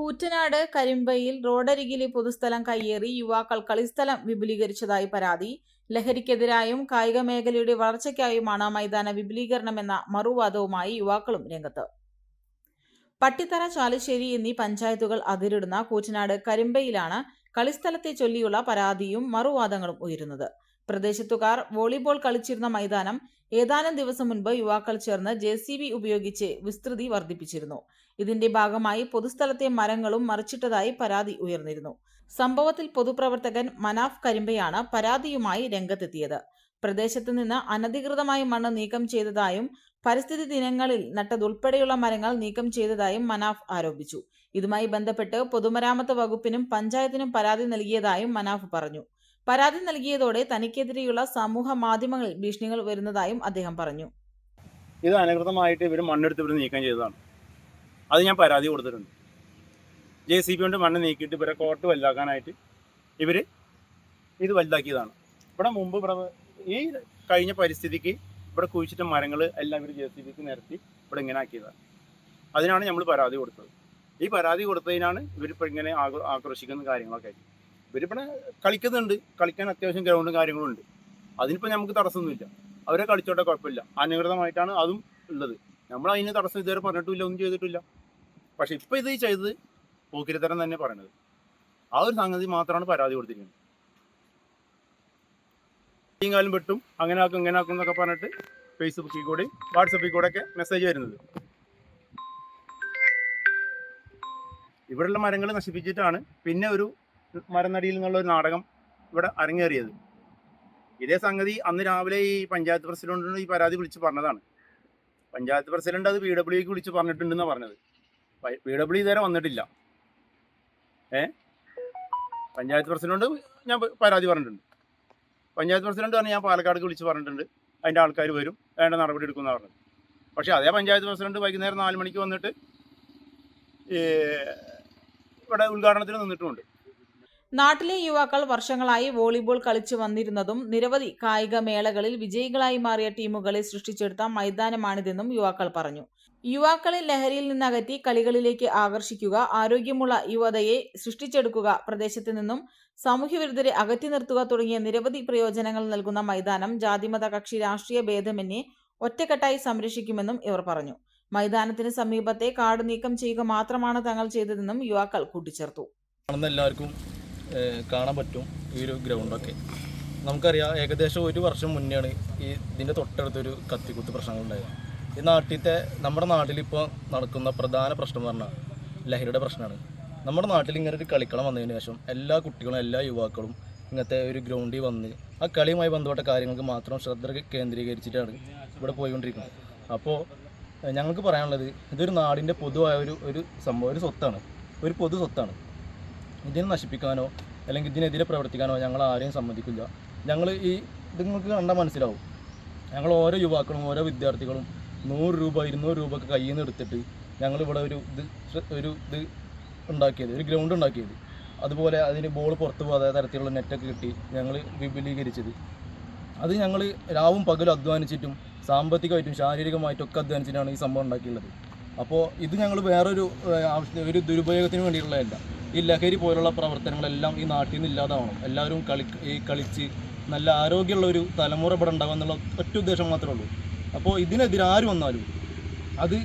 കൂറ്റനാട് കരിമ്പയിൽ റോഡരികിലെ പൊതുസ്ഥലം കയ്യേറി യുവാക്കൾ കളിസ്ഥലം വിപുലീകരിച്ചതായി പരാതി. ലഹരിക്കെതിരായും കായിക മേഖലയുടെ വളർച്ചയ്ക്കായുമാണ് മൈതാന വിപുലീകരണമെന്ന മറുവാദവുമായി യുവാക്കളും രംഗത്ത്. പട്ടിത്തറ ചാലുശ്ശേരി എന്നീ പഞ്ചായത്തുകൾ അതിരിടുന്ന കൂറ്റനാട് കരിമ്പയിലാണ് കളിസ്ഥലത്തെ ചൊല്ലിയുള്ള പരാതിയും മറുവാദങ്ങളും ഉയരുന്നത്. പ്രദേശത്തുകാർ വോളിബോൾ കളിച്ചിരുന്ന മൈതാനം ഏതാനും ദിവസം മുൻപ് യുവാക്കൾ ചേർന്ന് ജെ ഉപയോഗിച്ച് വിസ്തൃതി വർദ്ധിപ്പിച്ചിരുന്നു. ഇതിന്റെ ഭാഗമായി പൊതുസ്ഥലത്തെ മരങ്ങളും മറിച്ചിട്ടതായി പരാതി ഉയർന്നിരുന്നു. സംഭവത്തിൽ പൊതുപ്രവർത്തകൻ മനാഫ് കരിമ്പയാണ് പരാതിയുമായി രംഗത്തെത്തിയത്. പ്രദേശത്ത് നിന്ന് അനധികൃതമായി മണ്ണ് നീക്കം ചെയ്തതായും പരിസ്ഥിതി ദിനങ്ങളിൽ നട്ടതുൾപ്പെടെയുള്ള മരങ്ങൾ നീക്കം ചെയ്തതായും മനാഫ് ആരോപിച്ചു. ഇതുമായി ബന്ധപ്പെട്ട് പൊതുമരാമത്ത് വകുപ്പിനും പഞ്ചായത്തിനും പരാതി നൽകിയതായും മനാഫ് പറഞ്ഞു. പരാതി നൽകിയതോടെ തനിക്കെതിരെയുള്ള സമൂഹ മാധ്യമങ്ങളിൽ ഭീഷണികൾ വരുന്നതായും അദ്ദേഹം പറഞ്ഞു. ഇത് അനധികൃതമായിട്ട് ഇവർ മണ്ണെടുത്ത് ഇവർ നീക്കം ചെയ്തതാണ്. അത് ഞാൻ പരാതി കൊടുത്തിട്ടുണ്ട്. ജെ സി ബി കൊണ്ട് മണ്ണ് നീക്കിയിട്ട് ഇവരെ കോട്ട് വലുതാക്കാനായിട്ട് ഇവർ ഇത് വലുതാക്കിയതാണ്. ഇവിടെ മുമ്പ് ഇവിടെ ഈ കഴിഞ്ഞ പരിസ്ഥിതിക്ക് ഇവിടെ കുഴിച്ചിട്ട മരങ്ങൾ എല്ലാം ഇവർ ജെ സി ബിക്ക് നിരത്തി ഇവിടെ ഇങ്ങനെ ആക്കിയതാണ്. അതിനാണ് നമ്മൾ പരാതി കൊടുത്തത്. ഈ പരാതി കൊടുത്തതിനാണ് ഇവരിപ്പോൾ ഇങ്ങനെ ആക്രോശിക്കുന്ന കാര്യങ്ങളൊക്കെ ആയിട്ട്. ഇവരിവിടെ കളിക്കുന്നുണ്ട്. കളിക്കാൻ അത്യാവശ്യം ഗ്രൗണ്ടും കാര്യങ്ങളും ഉണ്ട്. അതിനിപ്പോൾ നമുക്ക് തടസ്സമൊന്നുമില്ല അവരെ കളിച്ചോട്ടെ കുഴപ്പമില്ല. അനധികൃതമായിട്ടാണ് അതും ഉള്ളത്. നമ്മൾ അതിന് തടസ്സം ഇതുവരെ പറഞ്ഞിട്ടില്ല ഒന്നും ചെയ്തിട്ടില്ല. പക്ഷെ ഇപ്പൊ ഇത് ചെയ്തത് പോക്കിരിത്തരം തന്നെ പറയണത്. ആ ഒരു സംഗതി മാത്രമാണ് പരാതി കൊടുത്തിരിക്കുന്നത്. ഈ കാലം വെട്ടും അങ്ങനെ ആക്കും ഇങ്ങനെ ആക്കും എന്നൊക്കെ പറഞ്ഞിട്ട് ഫേസ്ബുക്കിൽ കൂടി വാട്സപ്പിൽ കൂടെ ഒക്കെ മെസ്സേജ് വരുന്നത്. ഇവിടെയുള്ള മരങ്ങൾ നശിപ്പിച്ചിട്ടാണ് പിന്നെ ഒരു മരനടിയിൽ നിന്നുള്ള ഒരു നാടകം ഇവിടെ അരങ്ങേറിയത്. ഇതേ സംഗതി അന്ന് രാവിലെ ഈ പഞ്ചായത്ത് പ്രസിഡന്റിന് ഈ പരാതി വിളിച്ച് പറഞ്ഞതാണ്. പഞ്ചായത്ത് പ്രസിഡന്റ് അത് പി ഡബ്ല്യുക്ക് വിളിച്ച് പറഞ്ഞിട്ടുണ്ടെന്നാണ് പറഞ്ഞത്. പി ഡബ്ല്യു ഇതുവരെ വന്നിട്ടില്ല. ഏ? പഞ്ചായത്ത് പ്രസിഡന്റ് ഞാൻ പരാതി പറഞ്ഞിട്ടുണ്ട്. പഞ്ചായത്ത് പ്രസിഡന്റ് പറഞ്ഞ് ഞാൻ പാലക്കാട് വിളിച്ച് പറഞ്ഞിട്ടുണ്ട്. അതിന്റെ ആൾക്കാർ വരും. വേണ്ട നടപടി എടുക്കുമെന്ന് പറഞ്ഞത്. പക്ഷേ അതേ പഞ്ചായത്ത് പ്രസിഡന്റ് വൈകുന്നേരം നാല് മണിക്ക് വന്നിട്ട് ഇവിടെ ഉദ്ഘാടനത്തിന് നിന്നിട്ടുമുണ്ട്. നാട്ടിലെ യുവാക്കൾ വർഷങ്ങളായി വോളിബോൾ കളിച്ചു വന്നിരുന്നതും നിരവധി കായിക മേളകളിൽ വിജയികളായി മാറിയ ടീമുകളെ സൃഷ്ടിച്ചെടുത്ത മൈതാനമാണിതെന്നും യുവാക്കൾ പറഞ്ഞു. യുവാക്കളെ ലഹരിയിൽ നിന്നകറ്റി കളികളിലേക്ക് ആകർഷിക്കുക ആരോഗ്യമുള്ള യുവതയെ സൃഷ്ടിച്ചെടുക്കുക പ്രദേശത്ത് നിന്നും സാമൂഹ്യവിരുദ്ധരെ അകറ്റി നിർത്തുക തുടങ്ങിയ നിരവധി പ്രയോജനങ്ങൾ നൽകുന്ന മൈതാനം ജാതിമത കക്ഷി രാഷ്ട്രീയ ഭേദമന്യേ ഒറ്റക്കെട്ടായി സംരക്ഷിക്കുമെന്നും ഇവർ പറഞ്ഞു. മൈതാനത്തിന് സമീപത്തെ കാട് നീക്കം ചെയ്യുക മാത്രമാണ് തങ്ങൾ ചെയ്തതെന്നും യുവാക്കൾ കൂട്ടിച്ചേർത്തു. എല്ലാവർക്കും കാണാൻ പറ്റും ഈ ഒരു ഗ്രൗണ്ടൊക്കെ നമുക്കറിയാം ഏകദേശം ഒരു വർഷം മുന്നെയാണ് ഈ ഇതിന്റെ തൊട്ടടുത്തൊരു കത്തിക്കുത്ത് പ്രശ്നങ്ങളുണ്ടായത് ഈ നാട്ടിലത്തെ നമ്മുടെ നാട്ടിലിപ്പോൾ നടക്കുന്ന പ്രധാന പ്രശ്നം എന്ന് പറഞ്ഞാൽ ലഹരിയുടെ പ്രശ്നമാണ്. നമ്മുടെ നാട്ടിൽ ഇങ്ങനെ ഒരു കളിക്കളം വന്നതിന് ശേഷം എല്ലാ കുട്ടികളും എല്ലാ യുവാക്കളും ഇങ്ങനത്തെ ഒരു ഗ്രൗണ്ടിൽ വന്ന് ആ കളിയുമായി ബന്ധപ്പെട്ട കാര്യങ്ങൾക്ക് മാത്രം ശ്രദ്ധ കേന്ദ്രീകരിച്ചിട്ടാണ് ഇവിടെ പോയിക്കൊണ്ടിരിക്കുന്നത്. അപ്പോൾ ഞങ്ങൾക്ക് പറയാനുള്ളത് ഇതൊരു നാടിന്റെ പൊതുവായ ഒരു ഒരു സംഭവം ഒരു സ്വത്താണ്. ഒരു പൊതു സ്വത്താണ്. ഇതിനെ നശിപ്പിക്കാനോ അല്ലെങ്കിൽ ഇതിനെതിരെ പ്രവർത്തിക്കാനോ ഞങ്ങൾ ആരെയും സമ്മതിക്കില്ല. ഞങ്ങൾ ഈ ഇത് നിങ്ങൾക്ക് കണ്ടാൽ മനസ്സിലാവും. ഞങ്ങൾ ഓരോ യുവാക്കളും ഓരോ വിദ്യാർത്ഥികളും നൂറ് രൂപ ഇരുന്നൂറ് രൂപ ഒക്കെ കയ്യിൽ നിന്ന് എടുത്തിട്ട് ഞങ്ങൾ ഇവിടെ ഒരു ഇത് ഒരു ഇത് ഉണ്ടാക്കിയത് ഒരു ഗ്രൗണ്ട് ഉണ്ടാക്കിയത്. അതുപോലെ അതിന് ബോൾ പുറത്ത് പോകാതെ തരത്തിലുള്ള നെറ്റൊക്കെ കിട്ടി ഞങ്ങൾ വിപുലീകരിച്ചത്. അത് ഞങ്ങൾ രാവും പകലും അധ്വാനിച്ചിട്ടും സാമ്പത്തികമായിട്ടും ശാരീരികമായിട്ടും ഒക്കെ അധ്വാനിച്ചിട്ടാണ് ഈ സംഭവം ഉണ്ടാക്കിയുള്ളത്. അപ്പോൾ ഇത് ഞങ്ങൾ വേറൊരു ആവശ്യ ഒരു ദുരുപയോഗത്തിന് വേണ്ടിയിട്ടുള്ളതല്ല. ഈ ലഹരി പോലുള്ള പ്രവർത്തനങ്ങളെല്ലാം ഈ നാട്ടിൽ നിന്ന് ഇല്ലാതാവണം. എല്ലാവരും കളി ഈ കളിച്ച് നല്ല ആരോഗ്യമുള്ള ഒരു തലമുറ ഇവിടെ ഉണ്ടാകുക എന്നുള്ള ഒറ്റ ഉദ്ദേശം മാത്രമേ ഉള്ളൂ. അപ്പോൾ ഇതിനെതിരെ ആര് വന്നാലും അത്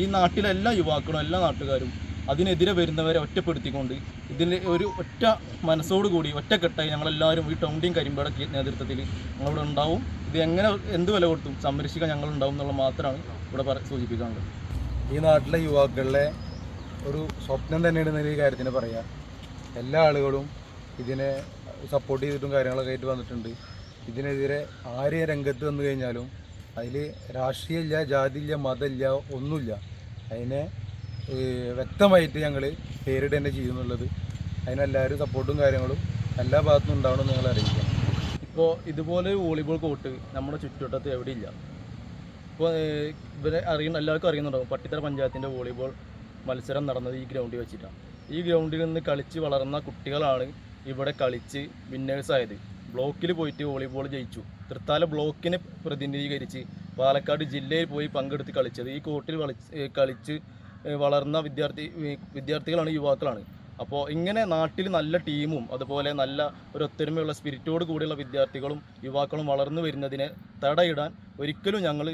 ഈ നാട്ടിലെ എല്ലാ യുവാക്കളും എല്ലാ നാട്ടുകാരും അതിനെതിരെ വരുന്നവരെ ഒറ്റപ്പെടുത്തിക്കൊണ്ട് ഇതിന്റെ ഒരു ഒറ്റ മനസ്സോടുകൂടി ഒറ്റക്കെട്ടായി ഞങ്ങളെല്ലാവരും ഈ ടൗണ്ടിയും കരിമ്പേടെ നേതൃത്വത്തിൽ ഞങ്ങളിവിടെ ഉണ്ടാവും. ഇത് എങ്ങനെ എന്ത് വില കൊടുത്തും സംരക്ഷിക്കാൻ ഞങ്ങളുണ്ടാവും എന്നുള്ളത് മാത്രമാണ് ഇവിടെ സൂചിപ്പിക്കാനുള്ളത്. ഈ നാട്ടിലെ യുവാക്കളുടെ ഒരു സ്വപ്നം തന്നെയാണ് ഈ കാര്യത്തിന് പറയാം. എല്ലാ ആളുകളും ഇതിനെ സപ്പോർട്ട് ചെയ്തിട്ടും കാര്യങ്ങളൊക്കെ ആയിട്ട് വന്നിട്ടുണ്ട്. ഇതിനെതിരെ ആര് രംഗത്ത് വന്നു കഴിഞ്ഞാലും അതിൽ രാഷ്ട്രീയമില്ല ജാതിയില്ല മതമില്ല ഒന്നുമില്ല. അതിനെ വ്യക്തമായിട്ട് ഞങ്ങൾ പേരിടുക തന്നെ ചെയ്യുന്നുള്ളത്. അതിനെല്ലാവരും സപ്പോർട്ടും കാര്യങ്ങളും എല്ലാ ഭാഗത്തും ഉണ്ടാവണം നിങ്ങൾ അറിയിക്കാം. ഇപ്പോൾ ഇതുപോലെ വോളിബോൾ കോർട്ട് നമ്മുടെ ചുറ്റുവട്ടത്ത് എവിടെയില്ല? ഇപ്പോൾ ഇവരെ അറിയുന്ന എല്ലാവർക്കും അറിയുന്നുണ്ടാവും പട്ടിത്തറ പഞ്ചായത്തിന്റെ വോളിബോൾ മത്സരം നടന്നത് ഈ ഗ്രൗണ്ടിൽ വെച്ചിട്ടാണ്. ഈ ഗ്രൗണ്ടിൽ നിന്ന് കളിച്ച് വളർന്ന കുട്ടികളാണ് ഇവിടെ കളിച്ച് വിന്നേഴ്സായത്. ബ്ലോക്കിൽ പോയിട്ട് വോളിബോൾ ജയിച്ചു. തൃത്താല ബ്ലോക്കിനെ പ്രതിനിധീകരിച്ച് പാലക്കാട് ജില്ലയിൽ പോയി പങ്കെടുത്ത് കളിച്ചത്. ഈ കോർട്ടിൽ കളിച്ച് വളർന്ന വിദ്യാർത്ഥി വിദ്യാർത്ഥികളാണ് യുവാക്കളാണ്. അപ്പോൾ ഇങ്ങനെ നാട്ടിൽ നല്ല ടീമും അതുപോലെ നല്ല ഒരു ഒത്തൊരുമയുള്ള സ്പിരിറ്റോട് കൂടിയുള്ള വിദ്യാർത്ഥികളും യുവാക്കളും വളർന്നു വരുന്നതിനെ തടയിടാൻ ഒരിക്കലും ഞങ്ങൾ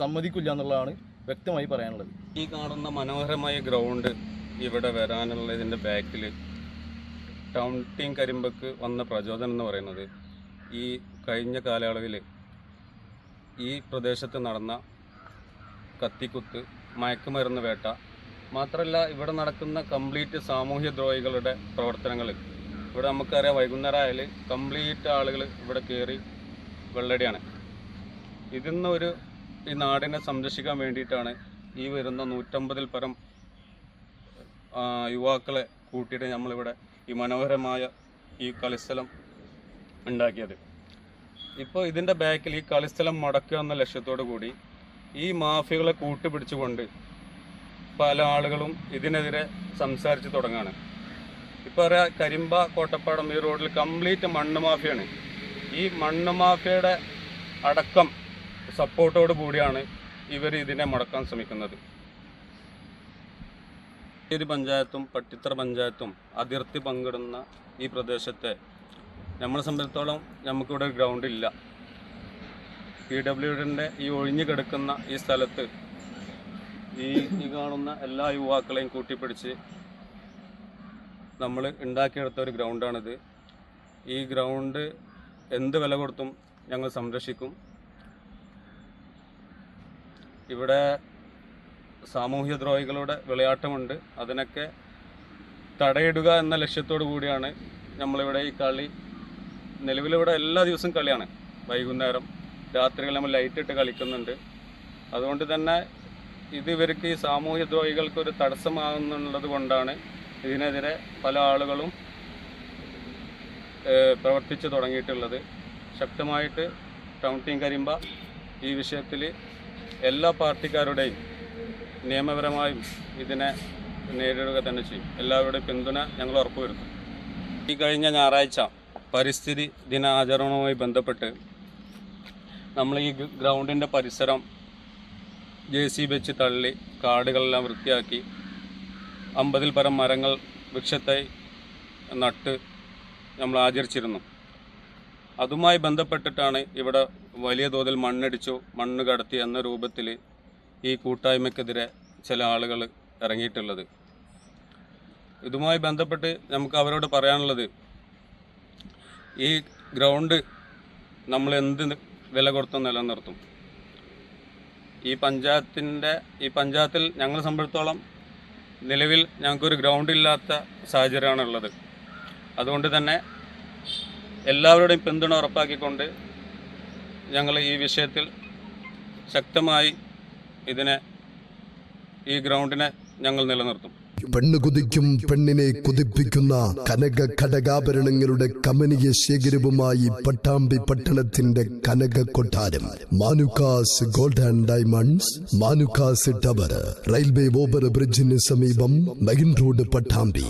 സമ്മതിക്കില്ല എന്നുള്ളതാണ് വ്യക്തമായി പറയാനുള്ളത്. ഈ കാണുന്ന മനോഹരമായ ഗ്രൗണ്ട് ഇവിടെ വരാനുള്ള ഇതിന്റെ ബാക്കിൽ ടൗൺ ടീം കരിമ്പക്ക് വന്ന പ്രചോദനം എന്ന് പറയുന്നത് ഈ കഴിഞ്ഞ കാലയളവിൽ ഈ പ്രദേശത്ത് നടന്ന കത്തിക്കുത്ത് മയക്കുമരുന്ന് വേട്ട മാത്രമല്ല ഇവിടെ നടക്കുന്ന കംപ്ലീറ്റ് സാമൂഹ്യദ്രോഹികളുടെ പ്രവർത്തനങ്ങൾ. ഇവിടെ നമുക്കറിയാം വൈകുന്നേരം ആയാൽ കംപ്ലീറ്റ് ആളുകൾ ഇവിടെ കയറി വെള്ളടിയാണ്. ഇതിൽ നിന്ന് ഒരു ഈ നാടിനെ സംരക്ഷിക്കാൻ വേണ്ടിയിട്ടാണ് ഈ വരുന്ന നൂറ്റമ്പതിൽ പരം യുവാക്കളെ കൂട്ടിയിട്ട് നമ്മളിവിടെ ഈ മനോഹരമായ ഈ കളിസ്ഥലം ഉണ്ടാക്കിയത്. ഇപ്പോൾ ഇതിന്റെ ബാക്കിൽ ഈ കളിസ്ഥലം മടക്കുക എന്ന ലക്ഷ്യത്തോടു കൂടി ഈ മാഫിയകളെ കൂട്ടുപിടിച്ചുകൊണ്ട് പല ആളുകളും ഇതിനെതിരെ സംസാരിച്ച് തുടങ്ങാണ്. ഇപ്പോൾ പറയാം കരിമ്പ കോട്ടപ്പാടം ഈ റോഡിൽ കംപ്ലീറ്റ് മണ്ണ് മാഫിയാണ്. ഈ മണ്ണ് മാഫിയയുടെ അടക്കം സപ്പോർട്ടോട് കൂടിയാണ് ഇവർ ഇതിനെ മുടക്കാൻ ശ്രമിക്കുന്നത്. ഏരി പഞ്ചായത്തും പട്ടിത്തറ പഞ്ചായത്തും അതിർത്തി പങ്കിടുന്ന ഈ പ്രദേശത്തെ നമ്മളെ സംബന്ധിച്ചിടത്തോളം നമുക്കിവിടെ ഗ്രൗണ്ട് ഇല്ല പി ഡബ്ല്യു ഡിന്റെ ഈ ഒഴിഞ്ഞു കിടക്കുന്ന ഈ സ്ഥലത്ത് ഈ ഈ കാണുന്ന എല്ലാ യുവാക്കളെയും കൂട്ടിപ്പിടിച്ച് നമ്മൾ ഉണ്ടാക്കിയെടുത്ത ഒരു ഗ്രൗണ്ടാണിത്. ഈ ഗ്രൗണ്ട് എന്ത് വില കൊടുത്തും ഞങ്ങൾ സംരക്ഷിക്കും. ഇവിടെ സാമൂഹ്യ ദ്രോഹികളുടെ വിളയാട്ടമുണ്ട്. അതിനൊക്കെ തടയിടുക എന്ന ലക്ഷ്യത്തോടു കൂടിയാണ് നമ്മളിവിടെ ഈ കളി നിലവിലിവിടെ എല്ലാ ദിവസവും കളിയാണ്. വൈകുന്നേരം രാത്രികൾ നമ്മൾ ലൈറ്റ് ഇട്ട് കളിക്കുന്നുണ്ട്. അതുകൊണ്ട് തന്നെ ഇത് ഇവർക്ക് ഈ സാമൂഹ്യ ദ്രോഹികൾക്ക് ഒരു തടസ്സമാകുന്നുള്ളത് കൊണ്ടാണ് ഇതിനെതിരെ പല ആളുകളും പ്രവർത്തിച്ചു തുടങ്ങിയിട്ടുള്ളത്. ശക്തമായിട്ട് ടൗൺ ടീം കരിമ്പ ഈ വിഷയത്തിൽ എല്ലാ പാർട്ടിക്കാരുടെയും നിയമപരമായും ഇതിനെ നേരിടുക തന്നെ ചെയ്യും. എല്ലാവരുടെയും പിന്തുണ ഞങ്ങൾ ഉറപ്പുവരുത്തും. ഈ കഴിഞ്ഞ ഞായറാഴ്ച പരിസ്ഥിതി ദിനാചരണവുമായി ബന്ധപ്പെട്ട് നമ്മൾ ഈ ഗ്രൗണ്ടിന്റെ പരിസരം ജെ സി വെച്ച് തള്ളി കാടുകളെല്ലാം വൃത്തിയാക്കി അമ്പതിൽ പരം മരങ്ങൾ വൃക്ഷത്തെ നട്ട് നമ്മൾ ആചരിച്ചിരുന്നു. അതുമായി ബന്ധപ്പെട്ടിട്ടാണ് ഇവിടെ വലിയ തോതിൽ മണ്ണടിച്ചു മണ്ണ് കടത്തി എന്ന രൂപത്തിൽ ഈ കൂട്ടായ്മയ്ക്കെതിരെ ചില ആളുകൾ ഇറങ്ങിയിട്ടുള്ളത്. ഇതുമായി ബന്ധപ്പെട്ട് നമുക്ക് അവരോട് പറയാനുള്ളത് ഈ ഗ്രൗണ്ട് നമ്മൾ എന്ത് വില കൊടുത്തും നിലനിർത്തും. ഈ പഞ്ചായത്തിന്റെ ഈ പഞ്ചായത്തിൽ ഞങ്ങളെ സംബന്ധിച്ചോളം നിലവിൽ ഞങ്ങൾക്കൊരു ഗ്രൗണ്ട് ഇല്ലാത്ത സാഹചര്യമാണുള്ളത്. അതുകൊണ്ട് തന്നെ എല്ലാവരുടെയും പിന്തുണ ഉറപ്പാക്കിക്കൊണ്ട് ഞങ്ങൾ ഈ വിഷയത്തിൽ ശക്തമായി ഇതിനെ ഈ ഗ്രൗണ്ടിനെ ഞങ്ങൾ നിലനിർത്തും. പെണ്ണ് കുതിക്കും പെണ്ണിനെ കുതിപ്പിക്കുന്ന കനക ഘടകാഭരണങ്ങളുടെ കമനീയ ശേഖരവുമായി പട്ടാമ്പി പട്ടണത്തിന്റെ കനക കൊട്ടാരം. Manukkas gold and diamonds Manukkas tower railway over ബ്രിഡ്ജിന് സമീപം മെയിൻ റോഡ് പട്ടാമ്പി.